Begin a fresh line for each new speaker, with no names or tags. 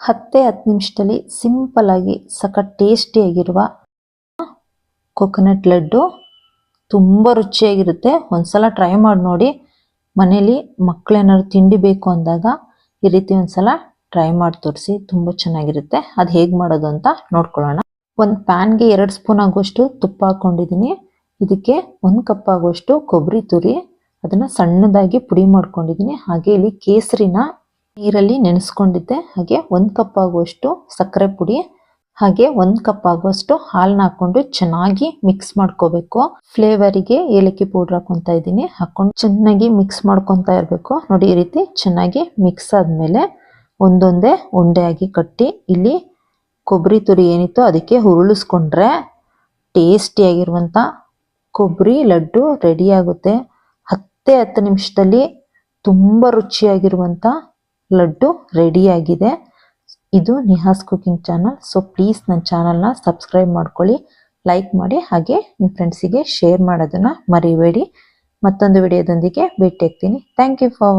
ಹತ್ತೇ ಹತ್ತು ನಿಮಿಷದಲ್ಲಿ ಸಿಂಪಲ್ಲಾಗಿ ಸಖತ್ ಟೇಸ್ಟಿಯಾಗಿರುವ ಕೊಕೊನಟ್ ಲಡ್ಡು ತುಂಬ ರುಚಿಯಾಗಿರುತ್ತೆ. ಒಂದ್ಸಲ ಟ್ರೈ ಮಾಡಿ ನೋಡಿ. ಮನೇಲಿ ಮಕ್ಕಳೇನಾದ್ರು ತಿಂಡಿ ಬೇಕು ಅಂದಾಗ ಈ ರೀತಿ ಒಂದ್ಸಲ ಟ್ರೈ ಮಾಡಿ ತೋರಿಸಿ. ತುಂಬ ಚೆನ್ನಾಗಿರುತ್ತೆ. ಅದು ಹೇಗೆ ಮಾಡೋದು ಅಂತ ನೋಡ್ಕೊಳ್ಳೋಣ. ಒಂದು ಪ್ಯಾನ್ಗೆ ಎರಡು ಸ್ಪೂನ್ ಆಗುವಷ್ಟು ತುಪ್ಪ ಹಾಕೊಂಡಿದ್ದೀನಿ. ಇದಕ್ಕೆ ಒಂದು ಕಪ್ ಆಗುವಷ್ಟು ಕೊಬ್ಬರಿ ತುರಿ. ಅದನ್ನು ಸಣ್ಣದಾಗಿ ಪುಡಿ ಮಾಡ್ಕೊಂಡಿದ್ದೀನಿ. ಹಾಗೆ ಇಲ್ಲಿ ಕೇಸರಿನ ನೀರಲ್ಲಿ ನೆನೆಸ್ಕೊಂಡಿದ್ದೆ. ಹಾಗೆ ಒಂದು ಕಪ್ ಆಗುವಷ್ಟು ಸಕ್ಕರೆ ಪುಡಿ, ಹಾಗೆ ಒಂದು ಕಪ್ ಆಗುವಷ್ಟು ಹಾಲನ್ನ ಹಾಕೊಂಡು ಚೆನ್ನಾಗಿ ಮಿಕ್ಸ್ ಮಾಡ್ಕೋಬೇಕು. ಫ್ಲೇವರಿಗೆ ಏಲಕ್ಕಿ ಪೌಡರ್ ಹಾಕೊಂತ ಇದ್ದೀನಿ. ಹಾಕೊಂಡು ಚೆನ್ನಾಗಿ ಮಿಕ್ಸ್ ಮಾಡ್ಕೊತಾ ಇರಬೇಕು. ನೋಡಿ, ಈ ರೀತಿ ಚೆನ್ನಾಗಿ ಮಿಕ್ಸ್ ಆದಮೇಲೆ ಒಂದೊಂದೇ ಉಂಡೆಯಾಗಿ ಕಟ್ಟಿ, ಇಲ್ಲಿ ಕೊಬ್ಬರಿ ತುರಿ ಏನಿತ್ತು ಅದಕ್ಕೆ ಹುರುಳಿಸ್ಕೊಂಡ್ರೆ ಟೇಸ್ಟಿಯಾಗಿರುವಂಥ ಕೊಬ್ಬರಿ ಲಡ್ಡು ರೆಡಿ ಆಗುತ್ತೆ. ಹತ್ತೇ ಹತ್ತು ನಿಮಿಷದಲ್ಲಿ ತುಂಬ ರುಚಿಯಾಗಿರುವಂಥ ಲಡ್ಡು ರೆಡಿಯಾಗಿದೆ ಇದು Niha's cooking channel so please ನನ್ನ ಚಾನಲ್ನ ಸಬ್ಸ್ಕ್ರೈಬ್ ಮಾಡ್ಕೊಳ್ಳಿ ಲೈಕ್ ಮಾಡಿ, ಹಾಗೆ ನಿಮ್ಮ ಫ್ರೆಂಡ್ಸಿಗೆ ಶೇರ್ ಮಾಡೋದನ್ನು ಮರಿಬೇಡಿ. ಮತ್ತೊಂದು ವಿಡಿಯೋದೊಂದಿಗೆ ಭೇಟಿಯಾಗ್ತೀನಿ. Thank you for